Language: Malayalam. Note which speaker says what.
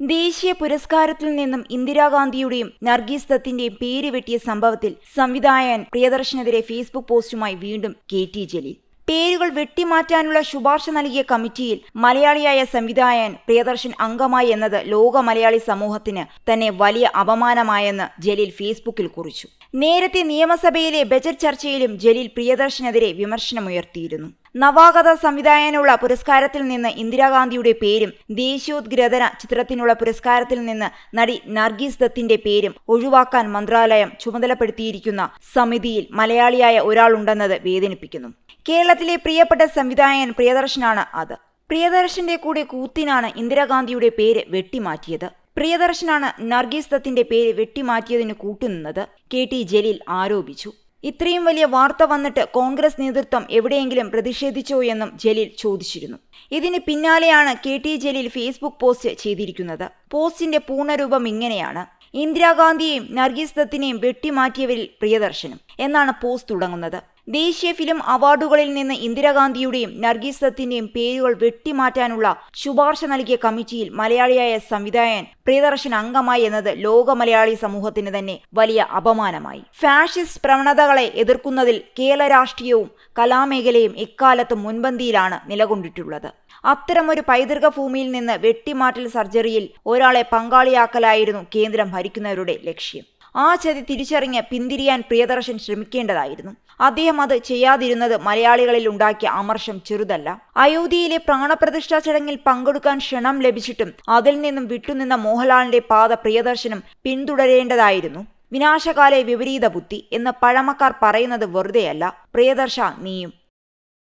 Speaker 1: ദേശീയ പുരസ്കാരത്തിൽ നിന്നും ഇന്ദിരാഗാന്ധിയുടെയും നർഗീസ് ദത്തിന്റെയും പേര് വെട്ടിയ സംഭവത്തിൽ സംവിധായകൻ പ്രിയദർശനെതിരെ ഫേസ്ബുക്ക് പോസ്റ്റുമായി വീണ്ടും കെ ടി ജലീൽ. പേരുകൾ വെട്ടിമാറ്റാനുള്ള ശുപാർശ നൽകിയ കമ്മിറ്റിയിൽ മലയാളിയായ സംവിധായകൻ പ്രിയദർശൻ അംഗമായി എന്നത് ലോക മലയാളി സമൂഹത്തിന് തന്നെ വലിയ അപമാനമായെന്ന് ജലീൽ ഫേസ്ബുക്കിൽ കുറിച്ചു. നേരത്തെ നിയമസഭയിലെ ബജറ്റ് ചർച്ചയിലും ജലീൽ പ്രിയദർശനെതിരെ വിമർശനമുയർത്തിയിരുന്നു. നവാഗത സംവിധായകനുള്ള പുരസ്കാരത്തിൽ നിന്ന് ഇന്ദിരാഗാന്ധിയുടെ പേരും ദേശീയോദ്ഗ്രഥന ചിത്രത്തിനുള്ള പുരസ്കാരത്തിൽ നിന്ന് നടി നർഗീസ് ദത്തിന്റെ പേരും ഒഴിവാക്കാൻ മന്ത്രാലയം ചുമതലപ്പെടുത്തിയിരിക്കുന്ന സമിതിയിൽ മലയാളിയായ ഒരാളുണ്ടെന്നത് വേദനിപ്പിക്കുന്നു. കേരളത്തിലെ പ്രിയപ്പെട്ട സംവിധായകൻ പ്രിയദർശനാണ് അത്. പ്രിയദർശന്റെ കൂടെ കൂത്തിനാണ് ഇന്ദിരാഗാന്ധിയുടെ പേര് വെട്ടിമാറ്റിയത്. പ്രിയദർശനാണ് നർഗീസ് ദത്തിന്റെ പേര് വെട്ടിമാറ്റിയതിന് കൂട്ടുനിന്നത് കെ ടി ജലീൽ ആരോപിച്ചു. ഇത്രയും വലിയ വാർത്ത വന്നിട്ട് കോൺഗ്രസ് നേതൃത്വം എവിടെയെങ്കിലും പ്രതിഷേധിച്ചോ എന്നും ജലീൽ ചോദിച്ചിരുന്നു. ഇതിന് പിന്നാലെയാണ് K T Jaleel Facebook post ചെയ്തിരിക്കുന്നത്. പോസ്റ്റിന്റെ പൂർണരൂപം ഇങ്ങനെയാണ്. ഇന്ദിരാഗാന്ധിയെയും നർഗീസ് ദത്തിനെയും വെട്ടിമാറ്റിയവരിൽ പ്രിയദർശനും എന്നാണ് പോസ്റ്റ് തുടങ്ങുന്നത്. ദേശീയ ഫിലിം അവാർഡുകളിൽ നിന്ന് ഇന്ദിരാഗാന്ധിയുടെയും നർഗീസ് ദത്തിന്റെയും പേരുകൾ വെട്ടിമാറ്റാനുള്ള ശുപാർശ നൽകിയ കമ്മിറ്റിയിൽ മലയാളിയായ സംവിധായകൻ പ്രിയദർശൻ അംഗമായി എന്നത് ലോക മലയാളി സമൂഹത്തിന് തന്നെ വലിയ അപമാനമായി. ഫാഷിസ്റ്റ് പ്രവണതകളെ എതിർക്കുന്നതിൽ കേരള രാഷ്ട്രീയവും കലാമേഖലയും ഇക്കാലത്ത് മുൻപന്തിയിലാണ് നിലകൊണ്ടിട്ടുള്ളത്. അത്തരമൊരു പൈതൃക ഭൂമിയിൽ നിന്ന് വെട്ടിമാറ്റൽ സർജറിയിൽ ഒരാളെ പങ്കാളിയാക്കലായിരുന്നു കേന്ദ്രം ഭരിക്കുന്നവരുടെ ലക്ഷ്യം. ആ ചതി തിരിച്ചറിഞ്ഞ് പിന്തിരിയാൻ പ്രിയദർശൻ ശ്രമിക്കേണ്ടതായിരുന്നു. അദ്ദേഹം അത് ചെയ്യാതിരുന്നത് മലയാളികളിൽ ഉണ്ടാക്കിയ അമർഷം ചെറുതല്ല. അയോധ്യയിലെ പ്രാണപ്രതിഷ്ഠാ ചടങ്ങിൽ പങ്കെടുക്കാൻ ക്ഷണം ലഭിച്ചിട്ടും അതിൽ നിന്നും വിട്ടുനിന്ന മോഹൻലാലിന്റെ പാത പ്രിയദർശനും പിന്തുടരേണ്ടതായിരുന്നു. വിനാശകാലെ വിപരീത ബുദ്ധി എന്ന് പഴമക്കാർ പറയുന്നത് വെറുതെയല്ല. പ്രിയദർശ നീയും.